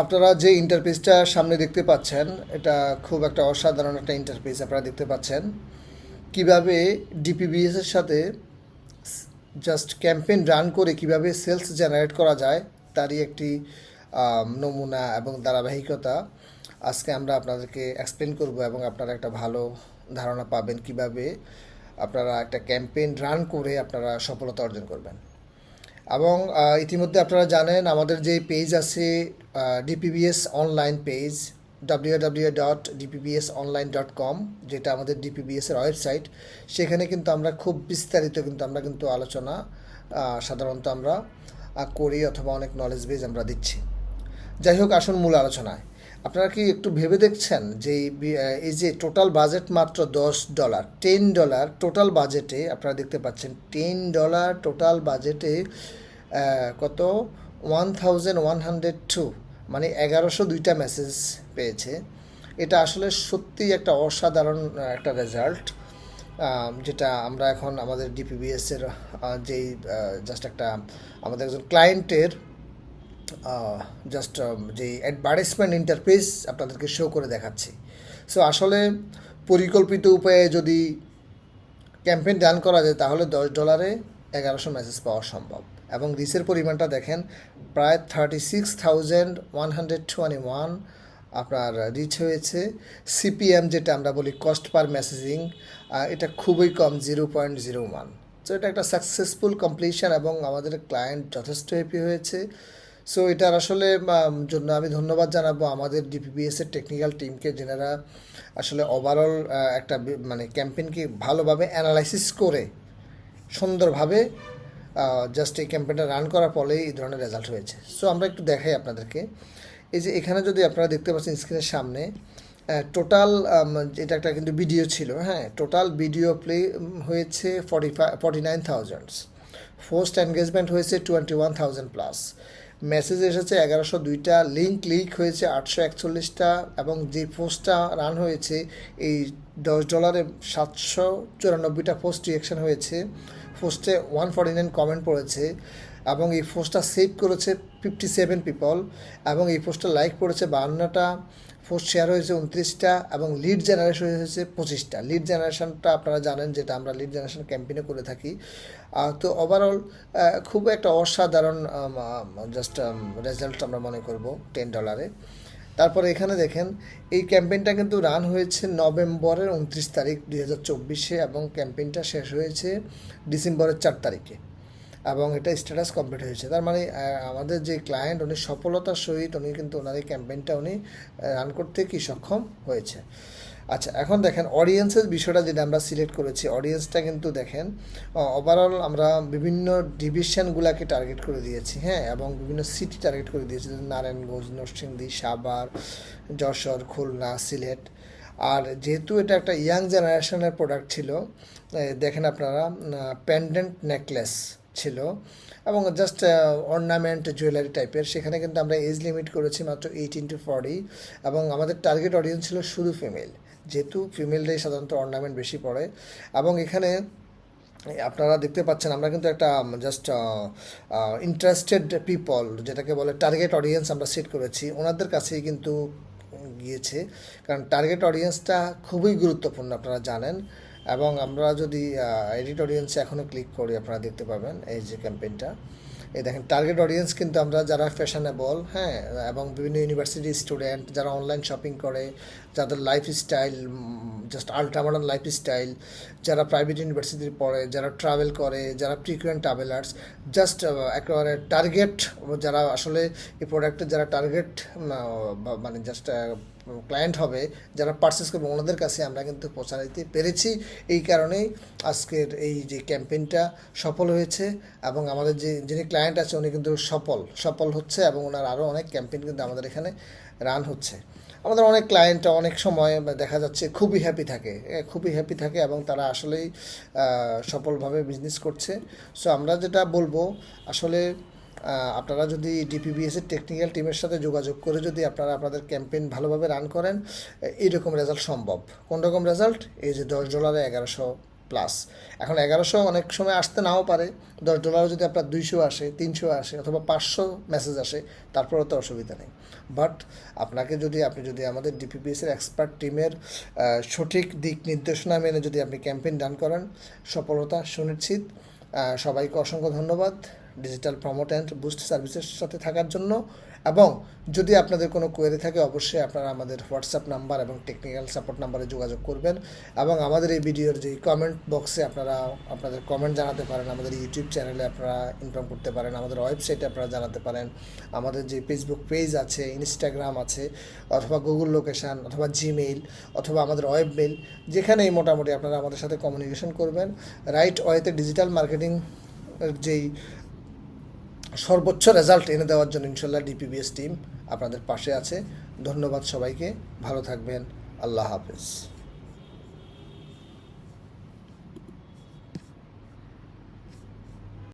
আপনারা যে ইন্টারফেসটা সামনে দেখতে পাচ্ছেন, এটা খুব একটা অসাধারণ একটা ইন্টারফেস আপনারা দেখতে পাচ্ছেন। কীভাবে ডিপিবিএস এর সাথে জাস্ট ক্যাম্পেইন রান করে কীভাবে সেলস জেনারেট করা যায়, তারই একটি নমুনা এবং ধারাবাহিকতা আজকে আমরা আপনাদেরকে এক্সপ্লেন করব এবং আপনারা একটা ভালো ধারণা পাবেন কীভাবে আপনারা একটা ক্যাম্পেইন রান করে আপনারা সফলতা অর্জন করবেন। এবং ইতিমধ্যে আপনারা জানেন আমাদের যে পেজ আছে DPBS online page W W dot DPBS online dot com যেটা আমাদের ডিপিবিএস এর ওয়েবসাইট সেখানে কিন্তু আমরা খুব বিস্তারিত কিন্তু আমরা কিন্তু আলোচনা সাধারণত আমরা করি অথবা অনেক নলেজ বেজ আমরা দিচ্ছি। যাই হোক আসুন মূল আলোচনায়। আপনারা কি একটু ভেবে দেখছেন যে এই যে টোটাল বাজেট মাত্র দশ ডলার টেন ডলার টোটাল বাজেটে আপনারা দেখতে পাচ্ছেন টেন ডলার টোটাল বাজেটে কত? One thousand one hundred two মানে এগারোশো দুইটা মেসেজ পেয়েছে। এটা আসলে সত্যিই একটা অসাধারণ একটা রেজাল্ট যেটা আমরা এখন আমাদের ডিপিবিএস এর আহ, যেই জাস্ট একটা আমাদের একজন ক্লায়েন্টের জাস্ট যে অ্যাডভার্টাইজমেন্ট ইন্টারফেস আপনাদেরকে শো করে দেখাচ্ছি। সো আসলে পরিকল্পিত উপায়ে যদি ক্যাম্পেইন রান করা যায়, তাহলে দশ ডলারে এগারোশো মেসেজ পাওয়া সম্ভব। এবং রিসের পরিমাণটা দেখেন, প্রায় thirty six thousand one hundred twenty one আপনার রিচ হয়েছে সিপিএম যেটা আমরা বলি কস্ট পার মেসেজিং এটা খুবই কম zero point zero one so এটা একটা সাকসেসফুল কমপ্লিশন এবং আমাদের ক্লায়েন্ট যথেষ্ট হ্যাপি হয়েছে। সো এটার আসলে জন্য আমি ধন্যবাদ জানাব আমাদের ডিপিবিএস এর টেকনিক্যাল টিমকে যেনারা আসলে ওভারঅল একটা মানে ক্যাম্পেইনকে ভালোভাবে অ্যানালাইসিস করে, সুন্দরভাবে জাস্ট এই ক্যাম্পেইনটা রান করার ফলে এই ধরনের রেজাল্ট হয়েছে। সো আমরা একটু দেখাই আপনাদেরকে। এই যে এখানে যদি আপনারা দেখতে পাচ্ছেন স্ক্রিনের সামনে টোটাল এটা একটা কিন্তু ভিডিও ছিল হ্যাঁ টোটাল ভিডিও প্লে হয়েছে forty five forty nine thousands post engagement হয়েছে twenty one thousand plus message এসেছে, এগারোশো দুইটা লিঙ্ক লিক হয়েছে, আটশো একচল্লিশটা এবং যে পোস্টটা রান হয়েছে, এই দশ ডলারে সাতশো চুরানব্বইটা পোস্ট রিয়েকশন হয়েছে। পোস্টে ওয়ান ফর্টি নাইন কমেন্ট পড়েছে এবং এই পোস্টটা সেভ করেছে ফিফটি সেভেন পিপল এবং এই পোস্টটা লাইক পড়েছে বাহান্নটা পোস্ট শেয়ার হয়েছে উনত্রিশটা এবং লিড জেনারেশন হয়েছে পঁচিশটা। লিড জেনারেশনটা আপনারা জানেন যেটা আমরা লিড জেনারেশন ক্যাম্পেইনে করে থাকি। তো ওভারঅল খুব একটা অসাধারণ জাস্ট রেজাল্ট আমরা মনে করব টেন ডলারে তারপরে এখানে দেখেন, এই ক্যাম্পেইনটা কিন্তু রান হয়েছে নভেম্বরের উনত্রিশ তারিখ দুই হাজার চব্বিশে এবং ক্যাম্পেইনটা শেষ হয়েছে ডিসেম্বরের চার তারিখে এবং এটা স্ট্যাটাস কমপ্লিট হয়েছে। তার মানে আমাদের যে ক্লায়েন্ট উনি সফলতার সহিত উনি কিন্তু ওনার এই ক্যাম্পেইনটা উনি রান করতে কি সক্ষম হয়েছে। আচ্ছা এখন দেখেন অডিয়েন্সের বিষয়টা যেটা আমরা সিলেক্ট করেছি অডিয়েন্সটা কিন্তু দেখেন ওভারঅল আমরা বিভিন্ন ডিভিশনগুলোকে টার্গেট করে দিয়েছি হ্যাঁ এবং বিভিন্ন সিটি টার্গেট করে দিয়েছি নারায়ণগঞ্জ, নরসিংদী, সাভার, যশোর, খুলনা, সিলেট। আর যেহেতু এটা একটা ইয়াং জেনারেশনের প্রোডাক্ট ছিল দেখেন আপনারা প্যান্ডেন্ট নেকলেস ছিল, এবং জাস্ট অর্নামেন্ট জুয়েলারি টাইপের সেখানে কিন্তু আমরা এজ লিমিট করেছি মাত্র এইটিন টু ফর্টি এবং আমাদের টার্গেট অডিয়েন্স ছিল শুধু ফিমেল যেহেতু ফিমেলরাই সাধারণত অর্নামেন্ট বেশি পড়ে। এবং এখানে আপনারা দেখতে পাচ্ছেন, আমরা কিন্তু একটা জাস্ট ইন্টারেস্টেড পিপল যেটাকে বলে টার্গেট অডিয়েন্স আমরা সেট করেছি। ওনাদের কাছেই কিন্তু গিয়েছে। কারণ টার্গেট অডিয়েন্সটা খুবই গুরুত্বপূর্ণ, আপনারা জানেন। এবং আমরা যদি এডিট অডিয়েন্সে এখনও ক্লিক করি, আপনারা দেখতে পাবেন এই যে ক্যাম্পেইনটা এই দেখেন টার্গেট অডিয়েন্স কিন্তু আমরা যারা ফ্যাশনেবল হ্যাঁ এবং বিভিন্ন ইউনিভার্সিটি স্টুডেন্ট যারা অনলাইন শপিং করে, যাদের lifestyle just ultra modern lifestyle যারা প্রাইভেট ইউনিভার্সিটি পড়ে, যারা ট্রাভেল করে, যারা ফ্রিকুয়েন্ট ট্রাভেলার্স জাস্ট একেবারে টার্গেট যারা আসলে এই প্রোডাক্টের যারা টার্গেট মানে জাস্ট ক্লায়েন্ট হবে, যারা পারচেস করবে, ওনাদের কাছে আমরা কিন্তু পৌঁছা দিতে পেরেছি। এই কারণেই আজকের এই যে ক্যাম্পেইনটা সফল হয়েছে এবং আমাদের যে, যিনি ক্লায়েন্ট আছে, উনি কিন্তু সফল। সফল হচ্ছে এবং ওনার আরও অনেক ক্যাম্পেইন কিন্তু আমাদের এখানে রান হচ্ছে। আমাদের অনেক ক্লায়েন্ট অনেক সময় দেখা যাচ্ছে খুবই হ্যাপি থাকে। খুবই হ্যাপি থাকে এবং তারা আসলেই সফলভাবে বিজনেস করছে। সো আমরা যেটা বলব, আসলে আপনারা যদি ডিপিবিএস এর টেকনিক্যাল টিমের সাথে যোগাযোগ করে যদি আপনারা আপনাদের ক্যাম্পেইন ভালোভাবে রান করেন এইরকম রেজাল্ট সম্ভব। কোন রকম রেজাল্ট এই যে দশ ডলারে এগারোশো প্লাস এখন এগারোশো অনেক সময় আসতে নাও পারে। দশ ডলারও যদি আপনার দুইশো আসে, তিনশো আসে অথবা পাঁচশো মেসেজ আসে, তারপরেও তো অসুবিধা নেই। বাট আপনাকে যদি, আপনি যদি আমাদের ডিপিপিএসের এক্সপার্ট টিমের সঠিক দিক নির্দেশনা মেনে যদি আপনি ক্যাম্পেইন ডান করেন, সফলতা সুনিশ্চিত। সবাইকে অসংখ্য ধন্যবাদ। ডিজিটাল প্রমোট অ্যান্ড বুস্ট সার্ভিসের সাথে থাকার জন্য। এবং যদি আপনাদের কোনো কোয়েরি থাকে, অবশ্যই আপনারা আমাদের হোয়াটসঅ্যাপ নাম্বার এবং টেকনিক্যাল সাপোর্ট নাম্বারে যোগাযোগ করবেন। এবং আমাদের এই ভিডিওর যে কমেন্ট বক্সে আপনারা, আপনাদের কমেন্ট জানাতে পারেন। আমাদের ইউটিউব চ্যানেলে আপনারা ইনফর্ম করতে পারেন। আমাদের ওয়েবসাইটে আপনারা জানাতে পারেন। আমাদের যে ফেসবুক পেজ আছে ইনস্টাগ্রাম আছে, অথবা গুগল লোকেশান অথবা জিমেইল অথবা আমাদের ওয়েব মেইল যেখানেই মোটামুটি আপনারা আমাদের সাথে কমিউনিকেশন করবেন। রাইট ওয়েতে ডিজিটাল মার্কেটিং যেই সর্বোচ্চ রেজাল্ট এনে দেওয়ার জন্য ইনশাল্লাহ ডিপিবিএস টিম আপনাদের পাশে আছে। ধন্যবাদ সবাইকে। ভালো থাকবেন। আল্লাহ হাফেজ।